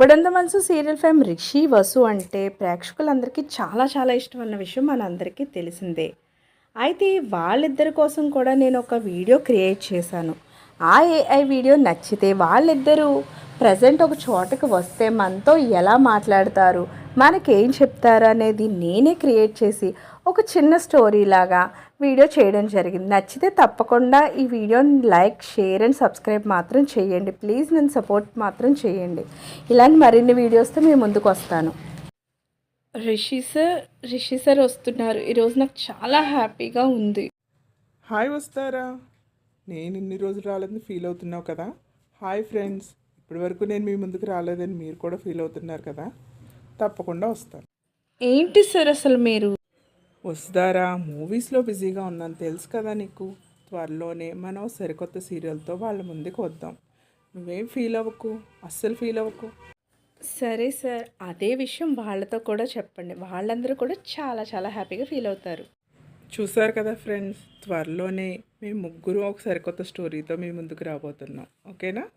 ఇప్పుడంత మనసు serial fame Rishi Vasu అంటే ప్రేక్షకులందరికీ చాలా చాలా ఇష్టం అన్న విషయం మనందరికీ తెలిసిందే. అయితే వాళ్ళిద్దరి కోసం కూడా నేను ఒక వీడియో క్రియేట్ చేశాను. ఆ ఏఐ వీడియో నచ్చితే వాళ్ళిద్దరూ ప్రజెంట్ ఒక చోటకి వస్తే మనతో ఎలా మాట్లాడతారు మనకేం చెప్తారు అనేది నేనే క్రియేట్ చేసి ఒక చిన్న స్టోరీ లాగా వీడియో చేయడం జరిగింది. నచ్చితే తప్పకుండా ఈ వీడియోని లైక్ షేర్ అండ్ సబ్స్క్రైబ్ మాత్రం చేయండి. ప్లీజ్ నన్ను సపోర్ట్ మాత్రం చేయండి. ఇలాంటి మరిన్ని వీడియోస్తో మేము ముందుకు వస్తాను. రిషి సార్ రిషి సార్ వస్తున్నారు. ఈరోజు నాకు చాలా హ్యాపీగా ఉంది. హాయ్ వస్తారా? నేను ఇన్ని రోజులు రాలేదని ఫీల్ అవుతున్నావు కదా? Hi friends. ఇప్పటి వరకు నేను మీ ముందుకు రాలేదని మీరు కూడా ఫీల్ అవుతున్నారు కదా? తప్పకుండా వస్తాను. ఏంటి సార్ అసలు మీరు? వస్తారా మూవీస్లో బిజీగా ఉన్నాను. తెలుసు కదా నీకు? త్వరలోనే మనం సరికొత్త సీరియల్తో వాళ్ళ ముందుకు వద్దాం. నువ్వేం ఫీల్ అవ్వకు? అస్సలు ఫీల్ అవ్వకు? సరే సార్. అదే విషయం వాళ్ళతో కూడా చెప్పండి. వాళ్ళందరూ కూడా చాలా చాలా హ్యాపీగా ఫీల్ అవుతారు. చూసారు కదా ఫ్రెండ్స్? త్వరలోనే మేము ముగ్గురు ఒక సరికొత్త స్టోరీతో మీ ముందుకు రాబోతున్నాం. ఓకేనా?